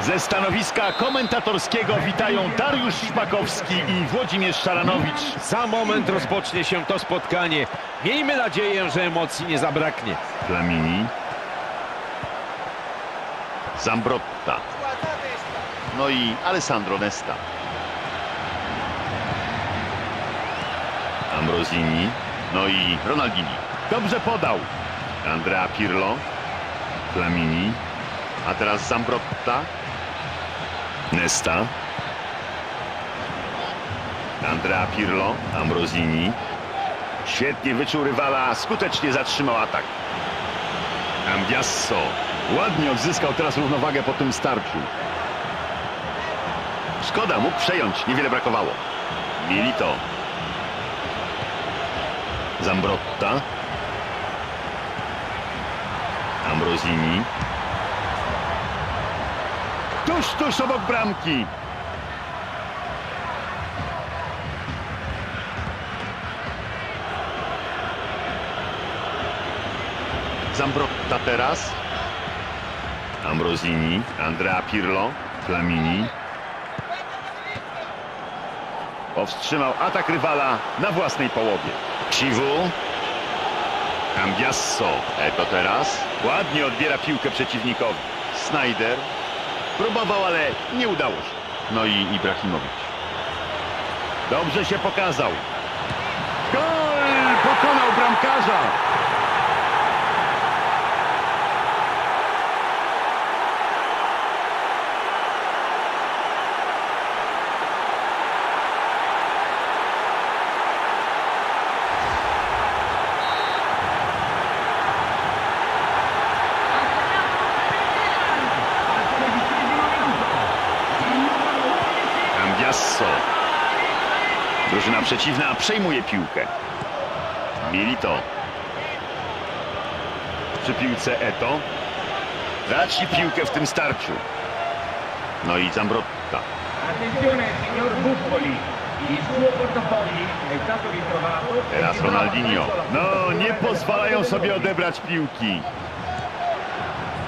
Ze stanowiska komentatorskiego witają Dariusz Szpakowski i Włodzimierz Szaranowicz. Za moment rozpocznie się to spotkanie. Miejmy nadzieję, że emocji nie zabraknie. Flamini. Zambrotta. No i Alessandro Nesta. Ambrosini. No i Ronaldini. Dobrze podał. Andrea Pirlo. Flamini. A teraz Zambrotta. Nesta. Andrea Pirlo. Ambrosini. Świetnie wyczuł rywala, skutecznie zatrzymał atak. Ambiasso ładnie odzyskał teraz równowagę po tym starciu. Szkoda, mógł przejąć, niewiele brakowało. Milito. Zambrotta. Ambrosini. Tuż, tuż obok bramki. Zambrotta teraz. Ambrosini, Andrea Pirlo, Flamini. Powstrzymał atak rywala na własnej połowie. Siwu. Cambiasso. Eto teraz. Ładnie odbiera piłkę przeciwnikowi. Snyder. Próbował, ale nie udało się. No i Ibrahimowicz. Dobrze się pokazał. Gol! Pokonał bramkarza. Cambiasso. Drużyna przeciwna przejmuje piłkę. Milito. Przy piłce Eto. Traci piłkę w tym starciu. No i Zambrotta. Teraz Ronaldinho. No, nie pozwalają sobie odebrać piłki.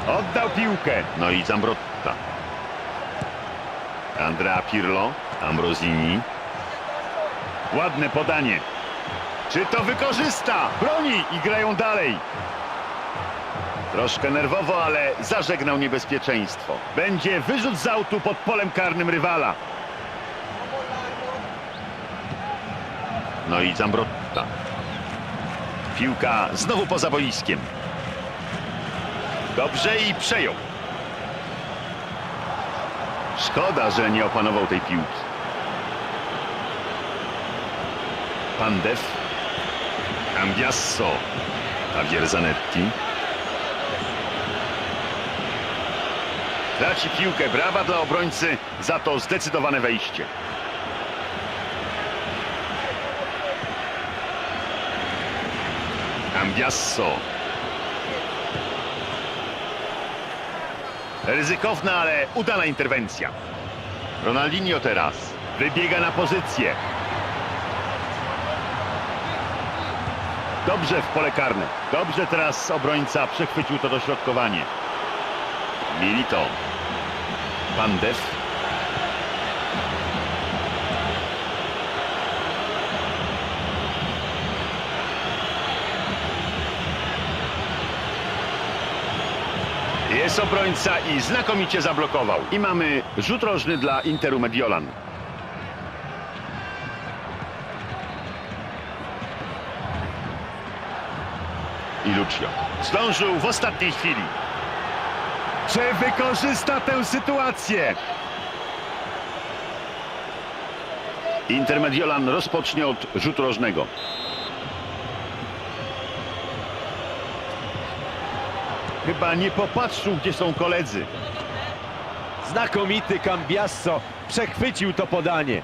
Oddał piłkę. No i Zambrotta. Andrea Pirlo. Ambrosini. Ładne podanie. Czy to wykorzysta? Broni i grają dalej. Troszkę nerwowo, ale zażegnał niebezpieczeństwo. Będzie wyrzut z autu pod polem karnym rywala. No i Zambrotta. Piłka znowu poza boiskiem. Dobrze i przejął. Szkoda, że nie opanował tej piłki. Pandev. Cambiasso. Javier Zanetti. Traci piłkę. Brawa dla obrońcy za to zdecydowane wejście. Cambiasso. Ryzykowna, ale udana interwencja. Ronaldinho teraz wybiega na pozycję. Dobrze w pole karne. Dobrze teraz obrońca przechwycił to dośrodkowanie. Milito. Pandev. Jest obrońca i znakomicie zablokował. I mamy rzut rożny dla Interu Mediolan. I Lucio. Zdążył w ostatniej chwili. Czy wykorzysta tę sytuację? Inter Mediolan rozpocznie od rzutu rożnego. Chyba nie popatrzył, gdzie są koledzy. Znakomity Cambiasso przechwycił to podanie.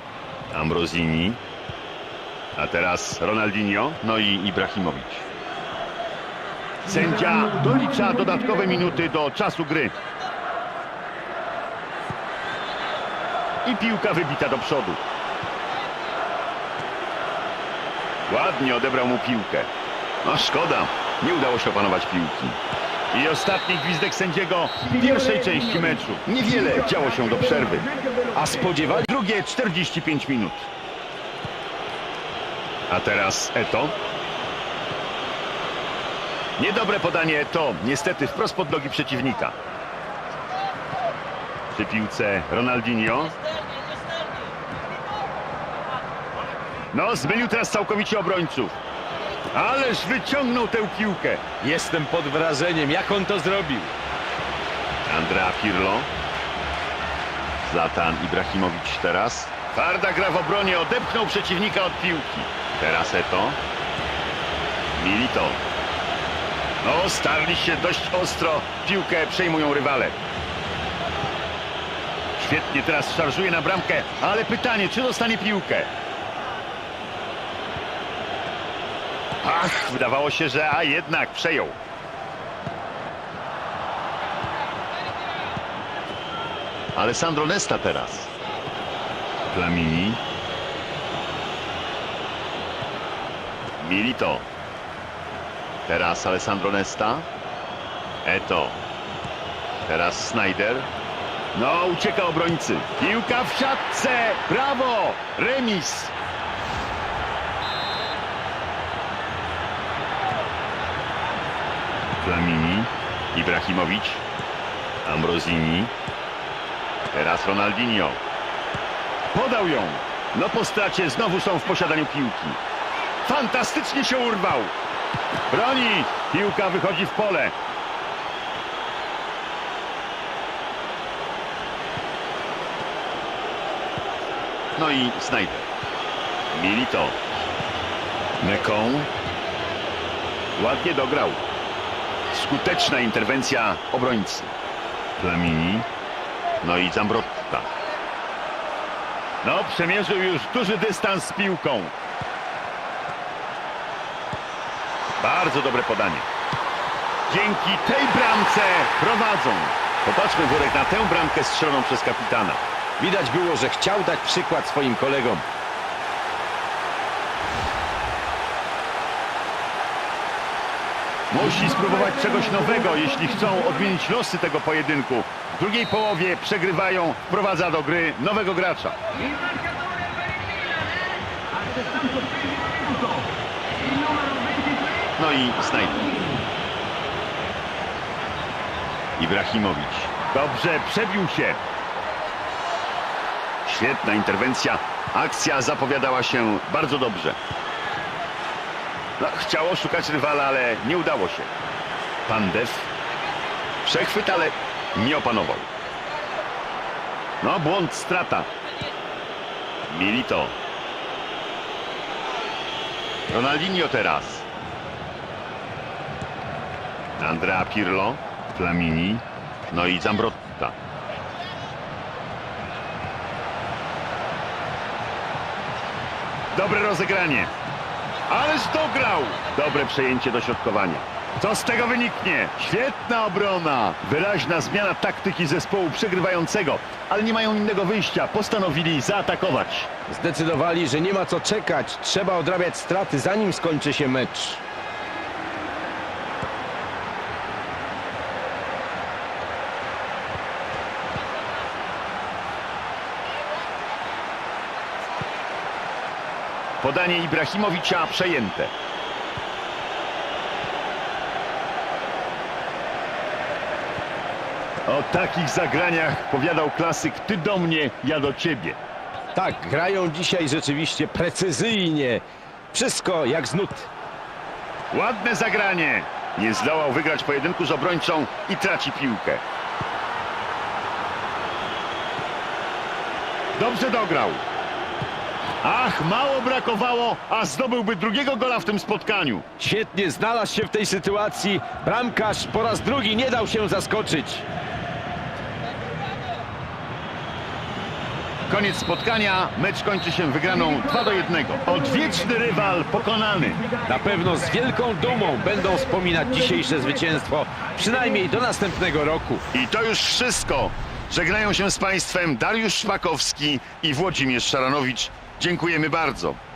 Ambrosini. A teraz Ronaldinho, no i Ibrahimowicz. Sędzia dolicza dodatkowe minuty do czasu gry. I piłka wybita do przodu. Ładnie odebrał mu piłkę. No szkoda, nie udało się opanować piłki. I ostatni gwizdek sędziego w pierwszej części meczu. Niewiele działo się do przerwy. A spodziewali Drugie 45 minut. A teraz Eto. Niedobre podanie Eto, niestety wprost pod nogi przeciwnika. Przy piłce Ronaldinho. No, zmylił teraz całkowicie obrońców. Ależ wyciągnął tę piłkę. Jestem pod wrażeniem, jak on to zrobił. Andrea Pirlo. Zlatan Ibrahimowicz teraz. Twarda gra w obronie, odepchnął przeciwnika od piłki. Teraz Eto. Milito. No, starli się dość ostro. Piłkę przejmują rywale. Świetnie teraz szarżuje na bramkę, ale pytanie, czy dostanie piłkę? Ach, wydawało się, że a jednak przejął. Alessandro Nesta teraz. Flamini. Milito. Teraz Alessandro Nesta. Eto. Teraz Snyder. No, ucieka obrońcy. Piłka w siatce. Brawo! Remis. Flamini. Ibrahimowicz. Ambrosini. Teraz Ronaldinho. Podał ją. No po stracie znowu są w posiadaniu piłki. Fantastycznie się urwał. Broni. Piłka wychodzi w pole. No i Snyder. Milito. Neką. Ładnie dograł. Skuteczna interwencja obrońcy. Flamini. No i Zambrotta. No, przemierzył już duży dystans z piłką. Bardzo dobre podanie. Dzięki tej bramce prowadzą. Popatrzmy, Wórek, na tę bramkę strzeloną przez kapitana. Widać było, że chciał dać przykład swoim kolegom. Musi spróbować czegoś nowego, jeśli chcą odmienić losy tego pojedynku. W drugiej połowie przegrywają, wprowadza do gry nowego gracza. Il marcatore per il Milan? Altrettanto segno minuto. Il numero 23. No i Snyder. Ibrahimowicz. Dobrze, przebił się. Świetna interwencja. Akcja zapowiadała się bardzo dobrze. No, chciało szukać rywala, ale nie udało się. Pandew. Przechwyt, ale nie opanował. No, błąd, strata. Milito. Ronaldinho teraz. Andrea Pirlo, Flamini, no i Zambrotta. Dobre rozegranie. Ależ dograł! Dobre przejęcie dośrodkowania. Co z tego wyniknie? Świetna obrona! Wyraźna zmiana taktyki zespołu przegrywającego, ale nie mają innego wyjścia. Postanowili zaatakować. Zdecydowali, że nie ma co czekać. Trzeba odrabiać straty, zanim skończy się mecz. Podanie Ibrahimowicza przejęte. O takich zagraniach powiadał klasyk Ty do mnie, ja do ciebie. Tak, grają dzisiaj rzeczywiście precyzyjnie. Wszystko jak z nut. Ładne zagranie. Nie zdołał wygrać pojedynku z obrońcą i traci piłkę. Dobrze dograł. Ach, mało brakowało, a zdobyłby drugiego gola w tym spotkaniu. Świetnie znalazł się w tej sytuacji. Bramkarz po raz drugi nie dał się zaskoczyć. Koniec spotkania, mecz kończy się wygraną 2 do 1. Odwieczny rywal pokonany. Na pewno z wielką dumą będą wspominać dzisiejsze zwycięstwo, przynajmniej do następnego roku. I to już wszystko. Żegnają się z Państwem Dariusz Szpakowski i Włodzimierz Szaranowicz. Dziękujemy bardzo.